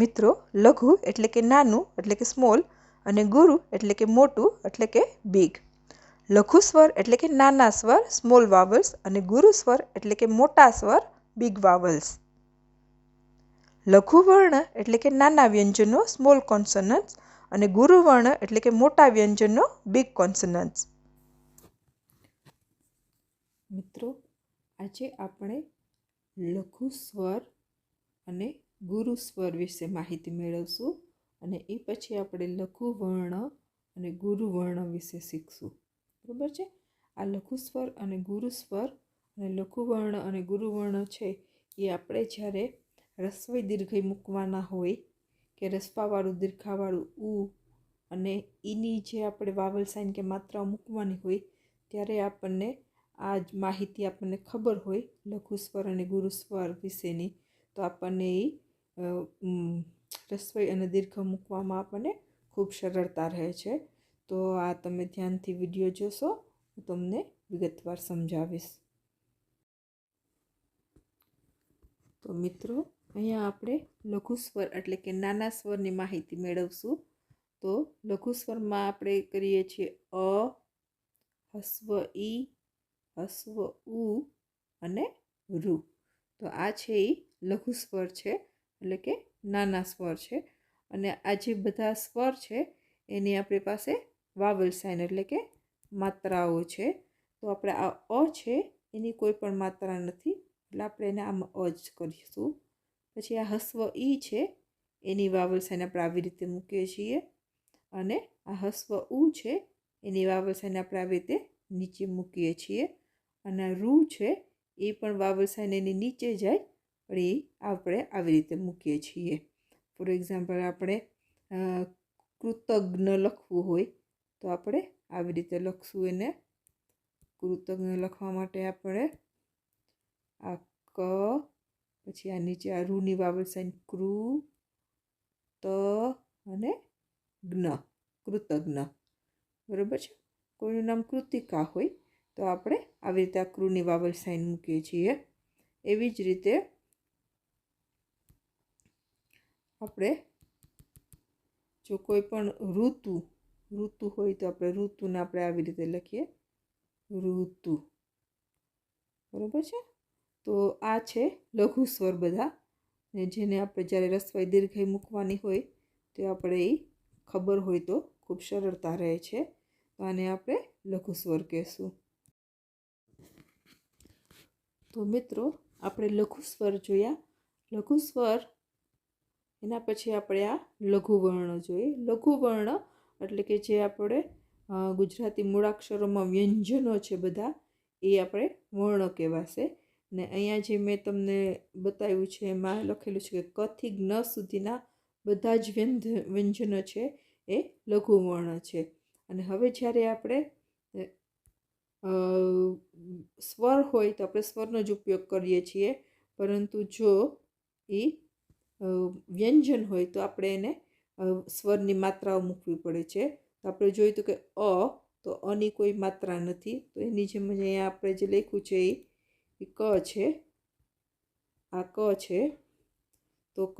મિત્રો, લઘુ એટલે કે નાનું એટલે કે સ્મોલ અને ગુરુ એટલે કે મોટું એટલે કે બિગ લઘુ સ્વર એટલે કે નાના સ્વર સ્મોલ વાવલ્સ અને ગુરુ સ્વર એટલે કે મોટા સ્વર બિગ વાવલ્સ લઘુ વર્ણ એટલે કે નાના વ્યંજનો સ્મોલ કોન્સનન્ટ્સ અને ગુરુ વર્ણ એટલે કે મોટા વ્યંજનો બિગ કોન્સનન્ટ્સ મિત્રો, આજે આપણે લઘુ સ્વર અને ગુરુ સ્વર વિશે માહિતી મેળવશું અને એ પછી આપણે લઘુ વર્ણ અને ગુરુ વર્ણ વિશે શીખશું. બરાબર છે? આ લઘુ સ્વર અને ગુરુ સ્વર અને લઘુ વર્ણ અને ગુરુ વર્ણ છે એ આપણે જ્યારે રસવઈ દીર્ઘઈ મૂકવાના હોય કે રસપાવાળું દીર્ઘાવાળું ઉ અને ઈની જે આપણે વાવલ સાઇન કે માત્રા મૂકવાની હોય ત્યારે આપણને આ જ માહિતી આપણને ખબર હોય લઘુ સ્વર અને ગુરુ સ્વર વિશેની. તો આપણને એ રસોઈ અને દીર્ઘ મૂકવામાં આપણને ખૂબ સરળતા રહે છે. તો આ તમે ધ્યાનથી વીડિયો જોશો, હું તમને વિગતવાર સમજાવીશ. તો મિત્રો, અહીંયા આપણે લઘુ સ્વર એટલે કે નાના સ્વરની માહિતી મેળવશું. તો લઘુ સ્વરમાં આપણે કરીએ છીએ અ, હસ્વ ઈ, હસ્વ ઉ અને રૂ. તો આ છે એ લઘુ સ્વર છે. એટલે કે નાના સ્વર છે. અને આ જે બધા સ્વર છે, એની આપણી પાસે વાવલ સાઇન એટલે કે માત્રાઓ છે. તો આપણે આ અ છે, એની કોઈ પણ માત્રા નથી, એટલે આપણે એને આમાં અ જ કરીશું. પછી આ હસ્વ ઈ છે, એની વાવલ સાઇન આપણે આવી રીતે મૂકીએ છીએ. અને આ હસ્વ ઉ છે, એની વાવલ સાઇન આપણે આવી રીતે નીચે મૂકીએ છીએ. અને રૂ છે, એ પણ વાવલ સાઇન એની નીચે જાય પણ એ આપણે આવી રીતે મૂકીએ છીએ. ફોર એક્ઝામ્પલ આપણે કૃતજ્ઞ લખવું હોય તો આપણે આવી રીતે લખશું એને. કૃતજ્ઞ લખવા માટે આપણે આ ક, પછી આ નીચે આ રૂની વાવલ સાઈન કૃ, ત અને જ્ઞ, કૃતજ્ઞ. બરાબર છે? કોઈનું નામ કૃતિકા હોય તો આપણે આવી રીતે આ કૃની વાવલ સાઈન મૂકીએ છીએ. એવી જ રીતે આપણે જો કોઈ પણ ઋતુ ઋતુ હોય તો આપણે ઋતુને આપણે આવી રીતે લખીએ. ઋતુ. બરાબર છે? તો આ છે લઘુ સ્વર બધા. ને જેને આપણે જ્યારે રસવાઈ દીર્ઘઈ મૂકવાની હોય, તે આપણે એ ખબર હોય તો ખૂબ સરળતા રહે છે. તો આને આપણે લઘુ સ્વર કહેશું. તો મિત્રો, આપણે લઘુ સ્વર જોયા. લઘુ સ્વર એના પછી આપણે આ લઘુવર્ણ જોઈએ. લઘુવર્ણ એટલે કે જે આપણે ગુજરાતી મૂળાક્ષરોમાં વ્યંજનો છે બધા, એ આપણે વર્ણ કહેવાશે. ને અહીંયા જે મેં તમને બતાવ્યું છે, એમાં લખેલું છે કે કથી જ્ઞ સુધીના બધા જ વ્યંજ વ્યંજનો છે એ લઘુવર્ણ છે. અને હવે જ્યારે આપણે સ્વર હોય તો આપણે સ્વરનો જ ઉપયોગ કરીએ છીએ. પરંતુ જો એ વ્યંજન હોય તો આપણે એને સ્વરની માત્રાઓ મૂકવી પડે છે. તો આપણે જોયું હતું કે અ, તો અની કોઈ માત્રા નથી. તો એની જેમ જ અહીંયા આપણે જે લખ્યું છે એ ક છે. આ ક છે. તો ક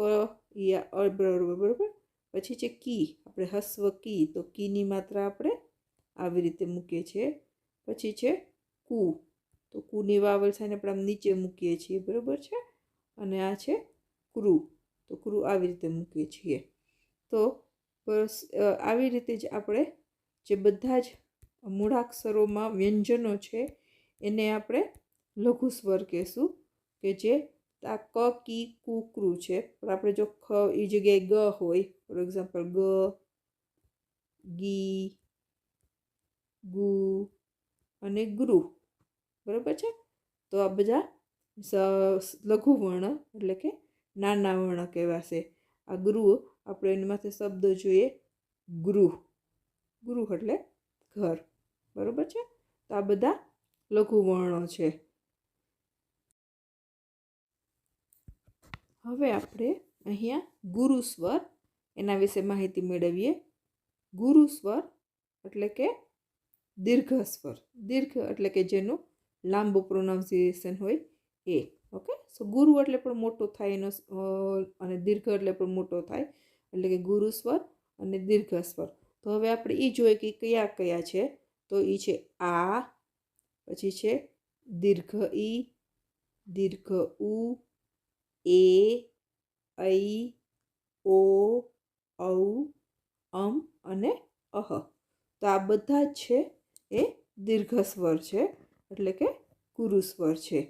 એ અ, બરાબર બરાબર. પછી છે કી. આપણે હસ્વ કી. તો કીની માત્રા આપણે આવી રીતે મૂકીએ છીએ. પછી છે કુ. તો કુની વાવલ છે આપણે આમ નીચે મૂકીએ છીએ. બરાબર છે? અને આ છે ક્રુ તો ક્રુ આવી રીતે મૂકીએ છીએ. તો બસ આવી રીતે જ આપણે જે બધા જ મૂળાક્ષરોમાં વ્યંજનો છે, એને આપણે લઘુ સ્વર કહેશું કે જે આ ક, કી, કુ છે. પણ આપણે જો ખ એ જગ્યાએ ગ હોય, ફોર એક્ઝામ્પલ ગ, ગી, ગુ અને ગૃહ બરાબર છે? તો આ બધા લઘુ વર્ણ એટલે કે નાના વર્ણ કહેવાશે આ ગૃહ આપણે એનામાંથી શબ્દ જોઈએ. ગૃહ. ગૃહ એટલે ઘર. બરાબર છે? તો આ બધા લઘુ વર્ણો છે. હવે આપણે અહીંયા ગુરુ સ્વર એના વિશે માહિતી મેળવીએ. ગુરુ સ્વર એટલે કે દીર્ઘ સ્વર દીર્ઘ એટલે કે જેનું લાંબુ પ્રોનાઉન્સિએશન હોય એ. ઓકે? સો ગુરુ એટલે પણ મોટો થાય એનો અને દીર્ઘ એટલે પણ મોટો થાય. એટલે કે ગુરુ સ્વર અને દીર્ઘ સ્વર. તો હવે આપણે એ જોઈએ કે કયા કયા છે. તો એ છે આ, પછી છે દીર્ઘ ઈ, દીર્ઘ ઉ, એ, ઐ, ઓ, ઔ, અમ અને અહ. તો આ બધા જ છે એ દીર્ઘ સ્વર છે. એટલે કે ગુરુ સ્વર છે.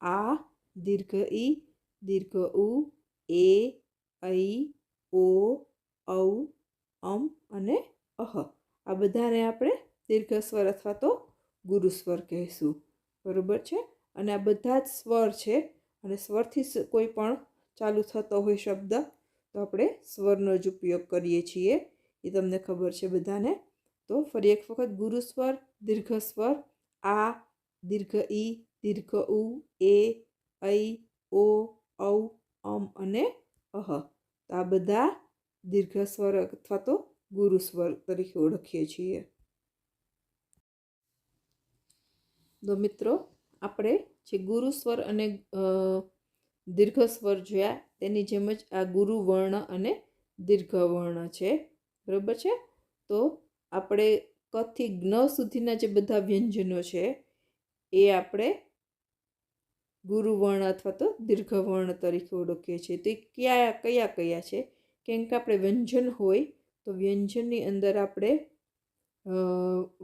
આ દીર્ઘ ઈ દીર્ઘ ઉ એ ઐ ઓ ઔ અમ અને અહ આ બધાને આપણે દીર્ઘ સ્વર અથવા તો ગુરુ સ્વર કહીશું. બરાબર છે? અને આ બધા જ સ્વર છે અને સ્વરથી કોઈ પણ ચાલુ થતો હોય શબ્દ, તો આપણે સ્વરનો જ ઉપયોગ કરીએ છીએ. એ તમને ખબર છે બધાને? તો ફરી એક વખત ગુરુ સ્વર દીર્ઘ સ્વર, આ દીર્ઘ ઈ દીર્ઘ ઉ એ ઐ ઓ, ઔ, અમ અને અહ. તો આ બધા દીર્ઘ સ્વર અથવા તો ગુરુ સ્વર તરીકે ઓળખીએ છીએ. તો મિત્રો, આપણે જે ગુરુ સ્વર અને દીર્ઘ સ્વર જોયા, તેની જેમ જ આ ગુરુ વર્ણ અને દીર્ઘ વર્ણ છે. બરોબર છે? તો આપણે કથી જ્ઞ સુધીના જે બધા વ્યંજનો છે, એ આપણે ગુરુ વર્ણ અથવા તો દીર્ઘવર્ણ તરીકે ઓળખીએ છીએ. તો એ કયા કયા કયા છે? કેમ કે આપણે વ્યંજન હોય તો વ્યંજનની અંદર આપણે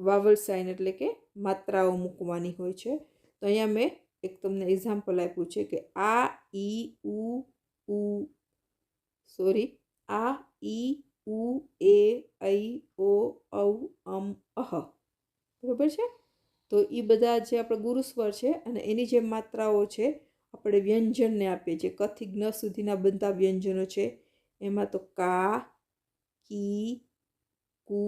વાવલ સાઇન એટલે કે માત્રાઓ મૂકવાની હોય છે. તો અહીંયા મેં એક તમને એક્ઝામ્પલ આપ્યું છે કે આ, ઈ, ઉ ઉ સોરી આ, ઈ, ઉ, એ ઐ ઓ, ઔ, અમ, અહ. બરોબર છે? તો એ બધા જે આપણે ગુરુસ્વર છે અને એની જે માત્રાઓ છે, આપણે વ્યંજનને આપીએ છીએ. કથી જ્ઞ સુધીના બધા વ્યંજનો છે. એમાં તો કા, કી, કુ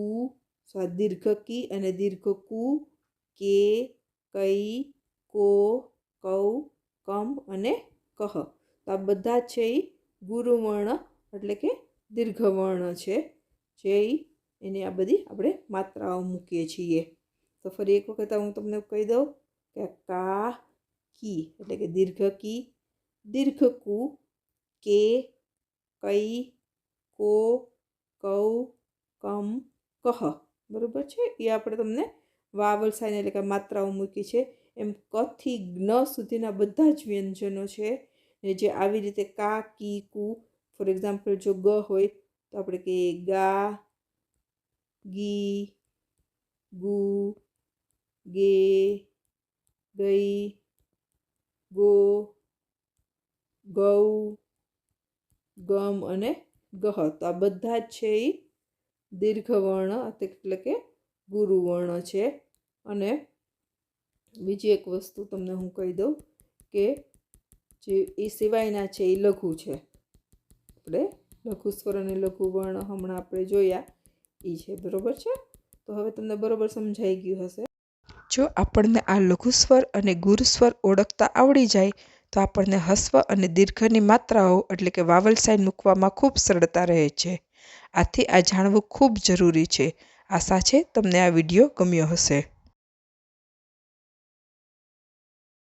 સો દીર્ઘ કી અને દીર્ઘ કુ, કે, કઈ, કો, કૌ, કમ અને કહ. તો આ બધા છે એ ગુરુવર્ણ એટલે કે દીર્ઘવર્ણ છે. જે એની આ બધી આપણે માત્રાઓ મૂકીએ છીએ. તો ફરી એક વખત હું તમને કહી દઉં કે કા કી, એટલે કે દીર્ઘ કી. દીર્ઘ કુ, કે, કઈ, કો, કૌ, કમ, કહ. બરાબર છે? એ આપણે તમને વાવલ સાઇન એટલે કે માત્રાઓ મૂકી છે. એમ કથી જ્ઞ સુધીના બધા જ વ્યંજનો છે. ને જે આવી રીતે કા, કી, કુ, ફોર એક્ઝામ્પલ જો ગ હોય તો આપણે કહીએ ગા, ગી, ગુ ગે, ગઈ, ગો ગૌ ગમ અને ગહ આ બધા જ છે એ દીર્ઘવર્ણ એટલે કે ગુરુવર્ણ છે. અને બીજી એક વસ્તુ તમને હું કહી દઉં કે જે એ સિવાયના છે એ લઘુ છે. આપણે લઘુ સ્વર અને લઘુ વર્ણ હમણાં આપણે જોયા એ છે. બરાબર છે? તો હવે તમને બરોબર સમજાઈ ગયું હશે. જો આપણને આ લઘુ સ્વર અને ગુરુ સ્વર ઓળખતા આવડી જાય, તો આપણને હસ્વ અને દીર્ઘની માત્રાઓ એટલે કે વાવલ સાઇન મૂકવામાં ખૂબ સરળતા રહે છે. આથી આ જાણવું ખૂબ જરૂરી છે. આશા છે તમને આ વીડિયો ગમ્યો હશે.